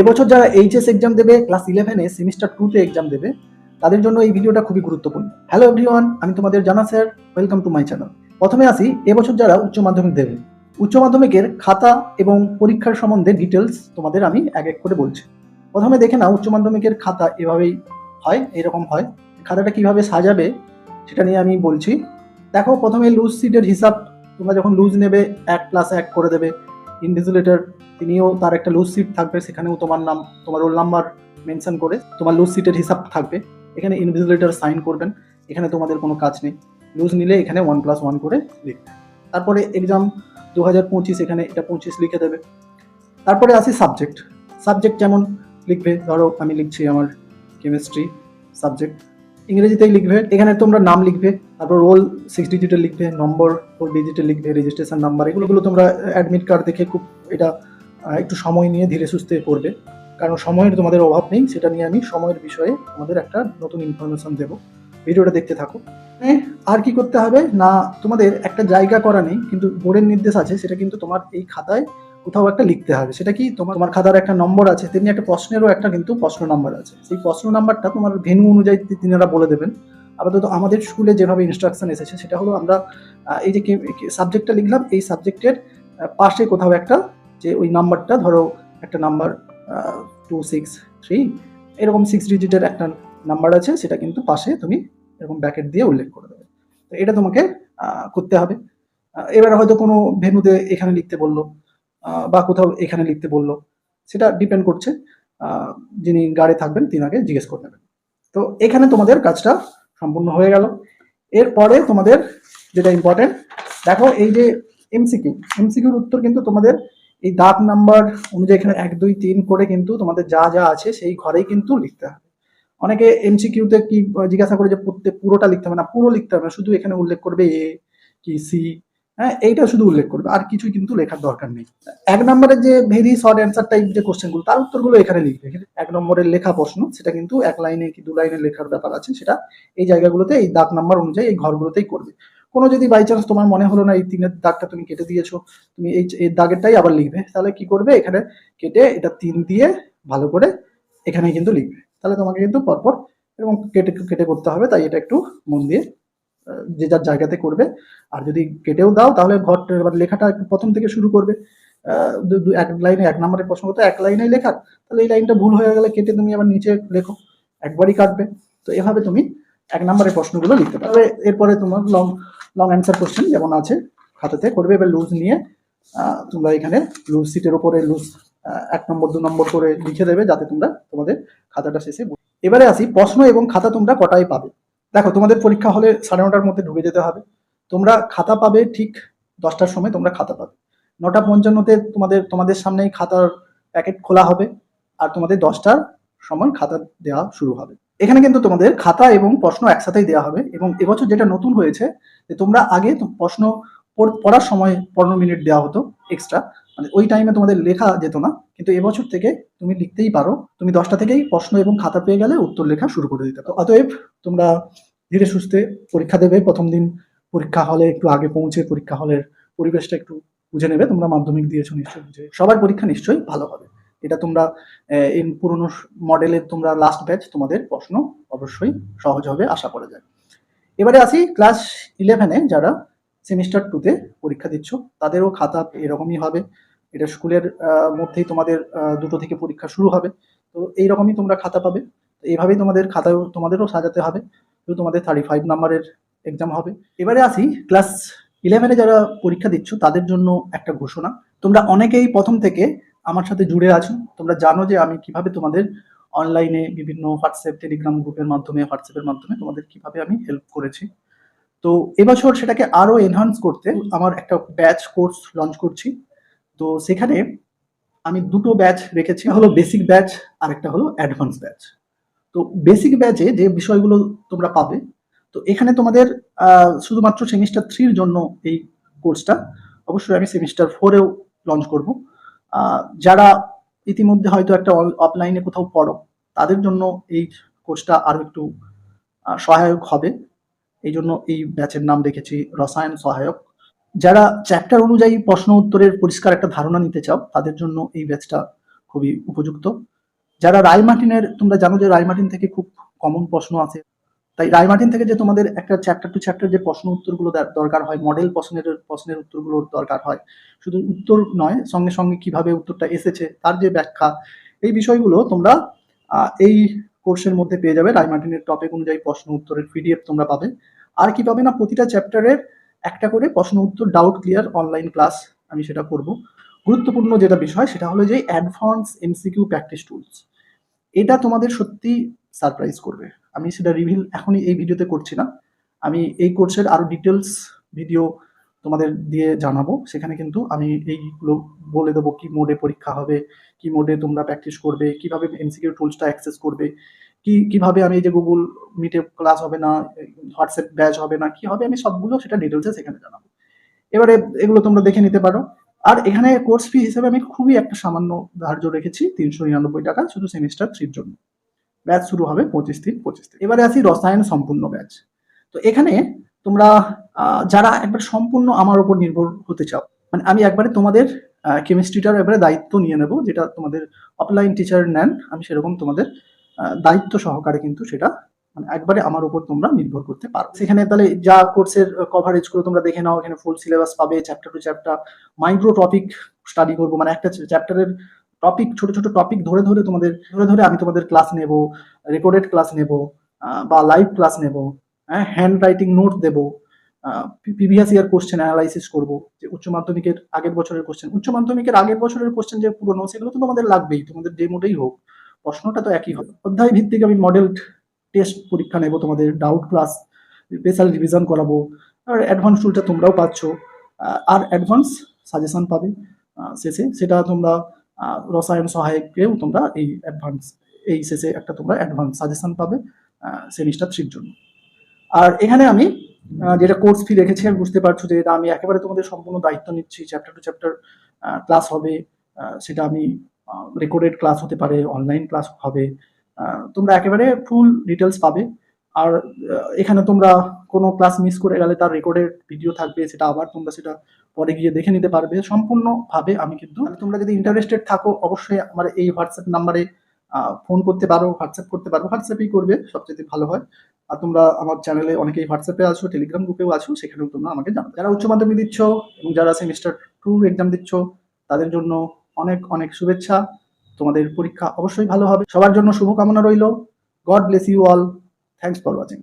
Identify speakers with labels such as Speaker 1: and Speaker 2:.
Speaker 1: এবছর যারা HS exam দেবে ক্লাস ইলেভেনে সেমিস্টার টুতে এক্সাম দেবে, তাদের জন্য এই ভিডিওটা খুবই গুরুত্বপূর্ণ। হ্যালো এভরিওয়ান আমি তোমাদের জানা sir welcome to my channel প্রথমে আসি, এবছর যারা উচ্চ মাধ্যমিক দেবে। উচ্চ মাধ্যমিকের খাতা এবং পরীক্ষার সম্বন্ধে ডিটেলস তোমাদের আমি এক এক করে বলছি। প্রথমে দেখে নাও, উচ্চ মাধ্যমিকের খাতা এভাবেই হয়, এরকম হয়। খাতাটা কীভাবে সাজাবে, সেটা নিয়ে আমি বলছি। দেখো, প্রথমে লুজ সিটের হিসাব, তোমরা যখন লুজ নেবে, এক প্লাস এক করে দেবে। ইনভিজিলেটর তিনিও তার একটা লুজ সিট থাকবে, সেখানেও তোমার নাম, তোমার রোল নাম্বার মেনশন করে তোমার লুজ সিটের হিসাব থাকবে। এখানে ইনভিজিলেটর সাইন করবেন, এখানে তোমাদের কোনো কাজ নেই। লুজ নিলে এখানে ওয়ান প্লাস ওয়ান করে লিখবে। তারপরে এক্সাম দু হাজার পঁচিশ, এখানে এটা পঁচিশ লিখে দেবে। তারপরে আসি সাবজেক্ট সাবজেক্ট যেমন লিখবে? ধরো আমি লিখছি আমার কেমিস্ট্রি সাবজেক্ট ইংরেজিতেই লিখবে এখানে তোমরা নাম লিখবে তারপর রোল সিক্স ডিজিটের লিখবে নম্বর ফোর ডিজিটের লিখবে রেজিস্ট্রেশন নাম্বার এগুলোগুলো তোমরা অ্যাডমিট কার্ড দেখে খুব এটা একটু সময় নিয়ে ধীরে সুস্থে করবে। কারণ সময়ের তোমাদের অভাব নেই সেটা নিয়ে আমি সময়ের বিষয়ে তোমাদের একটা নতুন ইনফরমেশন দেবো। ভিডিওটা দেখতে থাকো। হ্যাঁ, আর কি করতে হবে? না তোমাদের একটা জায়গা করা নেই কিন্তু বোর্ডের নির্দেশ আছে সেটা কিন্তু তোমার এই খাতায় কোথাও একটা লিখতে হবে। সেটা কি তোমার তোমার খাতার একটা নম্বর আছে, তেমনি একটা প্রশ্নেরও একটা কিন্তু প্রশ্ন নাম্বার আছে। সেই প্রশ্ন নাম্বারটা তোমার ভেনু অনুযায়ী তিনারা বলে দেবেন। আপাতত আমাদের স্কুলে যেভাবে ইনস্ট্রাকশন এসেছে, সেটা হলো আমরা এই যে সাবজেক্টটা লিখলাম, এই সাবজেক্টের পাশে কোথাও একটা যে ওই নাম্বারটা, ধরো একটা নাম্বার টু সিক্স থ্রি এরকম সিক্স ডিজিটের একটা নাম্বার আছে, সেটা কিন্তু পাশে তুমি এরকম ব্যাকেট দিয়ে উল্লেখ করে দেবে। তো এটা তোমাকে করতে হবে। এবার হয়তো কোনো ভেনুতে এখানে লিখতে বলল। বা কোথাও এখানে লিখতে বলল, সেটা ডিপেন্ড করছে যিনি গাড়ি থাকবেন তিনাকে জিজ্ঞেস করে নেবেন। তো এখানে তোমাদের কাজটা সম্পূর্ণ হয়ে গেল। এরপরে তোমাদের যেটা ইম্পর্টেন্ট দেখো এই যে এমসিকিউ এমসিকিউর উত্তর কিন্তু তোমাদের এই দাঁত নাম্বার অনুযায়ী এখানে এক, দুই, তিন করে কিন্তু তোমাদের যা যা আছে সেই ঘরেই কিন্তু লিখতে হবে। অনেকে এমসিকিউতে কি জিজ্ঞাসা করে যে পুরোটা লিখতে হবে না, পুরো লিখতে হবে না, শুধু এখানে উল্লেখ করবে এ কি সি হ্যাঁ এইটা শুধু উল্লেখ করবে, আর কিছুই কিন্তু লেখার দরকার নেই। এক নম্বরের যে ভেরি শর্ট অ্যান্সার টাইপ যে কোশ্চেনগুলো তার উত্তরগুলো এখানে লিখবে। এক নম্বরের লেখা প্রশ্ন, সেটা কিন্তু এক লাইনে কি দু লাইনে লেখার ব্যাপার আছে, সেটা এই জায়গাগুলোতে, এই দাগ নাম্বার অনুযায়ী এই ঘরগুলোতেই করবে। কোনো যদি বাই চান্স তোমার মনে হলো না, এই তিনের দাগটা তুমি কেটে দিয়েছ, তুমি এই এই দাগেরটাই আবার লিখবে, তাহলে কি করবে? এখানে কেটে এটা তিন দিয়ে ভালো করে এখানে কিন্তু লিখবে। তাহলে তোমাকে কিন্তু পরপর এরকম কেটে কেটে করতে হবে, তাই এটা একটু মন দিয়ে যে যার জায়গাতে করবে। আর যদি কেটেও দাও, তাহলে এবার লেখাটা প্রথম থেকে শুরু করবে। এক লাইনে, এক নম্বরের প্রশ্ন করতে, এক লাইনেই লেখা। তাহলে এই লাইনটা ভুল হয়ে গেলে কেটে তুমি আবার নিচে লেখো। একবারই কাটবে। তো এভাবে তুমি এক নম্বরের প্রশ্নগুলো লিখতে পারবে এরপরে তোমার লং লং অ্যান্সার কোশ্চেন যেমন আছে, খাতাতে করবে, এবার লুজ নিয়ে তোমরা এখানে লুজ সিটের উপরে লুজ এক নম্বর, দু নম্বর করে লিখে দেবে, যাতে তোমরা তোমাদের খাতাটা শেষে এবারে আসি, প্রশ্ন এবং খাতা তোমরা কটায় পাবে? দেখো, তোমাদের পরীক্ষা হলে সাড়ে নটার মধ্যে ঢুকে যেতে হবে। তোমরা খাতা পাবে ঠিক দশটার সময় তোমরা খাতা পাবে। নটা পঞ্চান্নতে তোমাদের তোমাদের সামনেই খাতার প্যাকেট খোলা হবে আর তোমাদের দশটার সময় খাতা দেওয়া শুরু হবে। এখানে কিন্তু তোমাদের খাতা এবং প্রশ্ন একসাথেই দেওয়া হবে এবং এবছর যেটা নতুন হয়েছে যে তোমরা আগে প্রশ্ন পড়- পড়ার সময় পনেরো মিনিট দেওয়া হতো এক্সট্রা মানে ওই টাইমে তোমাদের লেখা যেত না, কিন্তু এবছর থেকে তুমি লিখতেই পারো। তুমি দশটা থেকেই প্রশ্ন এবং খাতা পেয়ে গেলে উত্তর লেখা শুরু করে দিতে পারো। অতএব তোমরা ধীরে সুস্থে পরীক্ষা দেবে। প্রথম দিন পরীক্ষা হলে একটু আগে পৌঁছে পরীক্ষা হলের পরিবেশটা একটু বুঝে নেবে। তোমরা মাধ্যমিক দিয়েছ নিশ্চয়ই বুঝে সবার পরীক্ষা নিশ্চয়ই ভালো হবে। এটা তোমরা এই পুরনো মডেলের তোমরা লাস্ট ব্যাচ তোমাদের প্রশ্ন অবশ্যই সহজ হবে, আশা করা যায়। এবারে আসি ক্লাস ইলেভেনে যারা সেমিস্টার টুতে পরীক্ষা দিচ্ছ, তাদেরও খাতা এরকমই হবে। এটা স্কুলের মধ্যেই তোমাদের দুটো থেকে পরীক্ষা শুরু হবে। তো এইরকমই তোমরা খাতা পাবে। এইভাবেই তোমাদের খাতাও, তোমাদেরও সাজাতে হবে। তো তোমাদের থার্টি ফাইভ নাম্বারের এক্সাম হবে। এবারে আসি ক্লাস ইলেভেনে যারা পরীক্ষা দিচ্ছ, তাদের জন্য একটা ঘোষণা। তোমরা অনেকেই প্রথম থেকে আমার সাথে জুড়ে আছো। তোমরা জানো যে আমি কীভাবে তোমাদের অনলাইনে বিভিন্ন হোয়াটসঅ্যাপ টেলিগ্রাম গ্রুপের মাধ্যমে হোয়াটসঅ্যাপের মাধ্যমে তোমাদের কীভাবে আমি হেল্প করেছি। তো এবছর সেটাকে আরও এনহান্স করতে আমার একটা ব্যাচ কোর্স লঞ্চ করছি। তো সেখানে আমি দুটো ব্যাচ রেখেছি হলো বেসিক ব্যাচ আর একটা হলো অ্যাডভান্স ব্যাচ তো বেসিক ব্যাচে যে বিষয়গুলো তোমরা পাবে, তো এখানে তোমাদের শুধুমাত্র সেমিস্টার থ্রির জন্য এই কোর্সটা অবশ্যই আমি সেমিস্টার ফোরেও লঞ্চ করব। যারা ইতিমধ্যে হয়তো একটা অফলাইনে কোথাও পড়ো, তাদের জন্য এই কোর্সটা আরও একটু সহায়ক হবে। এই জন্য এই ব্যাচের নাম রেখেছি রসায়ন সহায়ক। যারা চ্যাপ্টার অনুযায়ী প্রশ্ন উত্তরের পরিষ্কার একটা ধারণা নিতে চাও, তাদের জন্য এই ব্যাচটা খুবই উপযুক্ত। যারা রায় মার্টিনের তোমরা জানো যে রায় মার্টিন থেকে খুব কমন প্রশ্ন আছে। তাই রায় মার্টিন থেকে যে তোমাদের একটা চ্যাপ্টার টু চ্যাপ্টার যে প্রশ্ন উত্তরগুলো দর- দরকার হয় মডেল প্রশ্নের প্রশ্নের উত্তরগুলো দরকার হয়, শুধু উত্তর নয়, সঙ্গে সঙ্গে কীভাবে উত্তরটা এসেছে, তার যে ব্যাখ্যা, এই বিষয়গুলো তোমরা এই কোর্সের মধ্যে পেয়ে যাবে রায় মার্টিনের টপিক অনুযায়ী প্রশ্ন উত্তরের পিডিএফ তোমরা পাবে। আর কি পাবে না, প্রতিটা চ্যাপ্টারের একটা করে প্রশ্ন উত্তর ডাউট ক্লিয়ার অনলাইন ক্লাস আমি সেটা করব। গুরুত্বপূর্ণ যেটা বিষয়, সেটা হলো যে অ্যাডভান্স এমসিকিউ প্র্যাকটিস টুলস এটা তোমাদের সত্যি সারপ্রাইজ করবে। আমি সেটা রিভিল এখনই এই ভিডিওতে করছি না। আমি এই কোর্সের আরও ডিটেলস ভিডিও তোমাদের দিয়ে জানাব। সেখানে কিন্তু আমি এইগুলো বলে দেবো, কি মোডে পরীক্ষা হবে, কি মোডে তোমরা প্র্যাকটিস করবে, কীভাবে এমসিকিউ টুলসটা অ্যাক্সেস করবে, কি, কীভাবে আমি এই যে গুগল মিটে ক্লাস হবে না হোয়াটসঅ্যাপ ব্যাচ হবে না, কি হবে, আমি সবগুলো সেটা ডিটেলসে সেখানে জানাব। এবারে এগুলো তোমরা দেখে নিতে পারো। আর এখানে কোর্স ফি হিসেবে আমি খুবই একটা সামান্য ধার্য রেখেছি, তিনশো নিরানব্বই টাকা শুধু সেমিস্টার থ্রির জন্য। ব্যাচ শুরু হবে পঁচিশ দিন পঁচিশ দিন এবারে আসি রসায়ন সম্পূর্ণ ব্যাচ তো এখানে তোমরা যারা একবার সম্পূর্ণ আমার উপর নির্ভর হতে চাও মানে আমি একবারে তোমাদের কেমিস্ট্রিটার এবারে দায়িত্ব নিয়ে নেব, যেটা তোমাদের অফলাইন টিচার নেন, আমি সেরকম তোমাদের দায়িত্ব সহকারে কিন্তু সেটা মানে একবারে আমার উপর তোমরা নির্ভর করতে পারো। সেখানে তাহলে যা কোর্সের কভারেজ করে তোমরা দেখে নাও, এখানে ফুল সিলেবাস পাবে chapter to chapter micro topic study করব মানে একটা চ্যাপ্টারের টপিক ছোট ছোট টপিক ধরে ধরে তোমাদের, ধরে ধরে আমি তোমাদের ক্লাস নেব রেকর্ডেড ক্লাস নেব বা লাইভ ক্লাস নেব হ্যান্ড রাইটিং নোট দেব প্রিভিয়াস ইয়ার কোশ্চেন অ্যানালাইসিস করব, যে উচ্চ মাধ্যমিকের আগের বছরের কোশ্চেন উচ্চ মাধ্যমিকের আগের বছরের কোশ্চেন যে পুরনো সেগুলো তো তোমাদের লাগবেই, তোমাদের যে মোডেই হোক। প্রশ্নটা তো একই হবে। অধ্যায় ভিত্তিক আমি মডেল টেস্ট পরীক্ষা নেব, তোমাদের ডাউট ক্লাস স্পেশাল রিভিশন করাবো, আর অ্যাডভান্স টুলটা তোমরাও পাচ্ছ। আর অ্যাডভান্স সাজেশন পাবে শেষে। সেটা তোমরা রসায়ন সহায়কেও তোমরা এই অ্যাডভান্স এই শেষে একটা তোমরা অ্যাডভান্স সাজেশন পাবে সেমিস্টার থ্রির জন্য। আর এখানে আমি যেটা কোর্স ফি রেখেছি, আমি বুঝতে পারছ যে আমি একেবারে তোমাদের সম্পূর্ণ দায়িত্ব নিচ্ছি চ্যাপ্টার টু চ্যাপ্টার ক্লাস হবে সেটা আমি রেকর্ডেড ক্লাস হতে পারে অনলাইন ক্লাস হবে তোমরা একেবারে ফুল ডিটেলস পাবে। আর এখানে তোমরা কোনো ক্লাস মিস করে গেলে তার রেকর্ডেড ভিডিও থাকবে, সেটা আবার তোমরা সেটা পরে গিয়ে দেখে নিতে পারবে। সম্পূর্ণভাবে আমি কিন্তু তোমরা যদি ইন্টারেস্টেড থাকো, অবশ্যই আমার এই হোয়াটসঅ্যাপ নাম্বারে ফোন করতে পারো হোয়াটসঅ্যাপ করতে পারো হোয়াটসঅ্যাপেই করবে, সবচেয়ে ভালো হয়। আর তোমরা আমার চ্যানেলে অনেকেই হোয়াটসঅ্যাপে আছো টেলিগ্রাম গ্রুপেও আছো, সেখানেও তোমরা আমাকে জানাবে। যারা উচ্চ মাধ্যমিক দিচ্ছ এবং যারা সেমিস্টার টু এক্সাম দিচ্ছ, তাদের জন্য অনেক অনেক শুভেচ্ছা। তোমাদের পরীক্ষা অবশ্যই ভালো হবে। সবার জন্য শুভকামনা রইল। God bless you all thanks for watching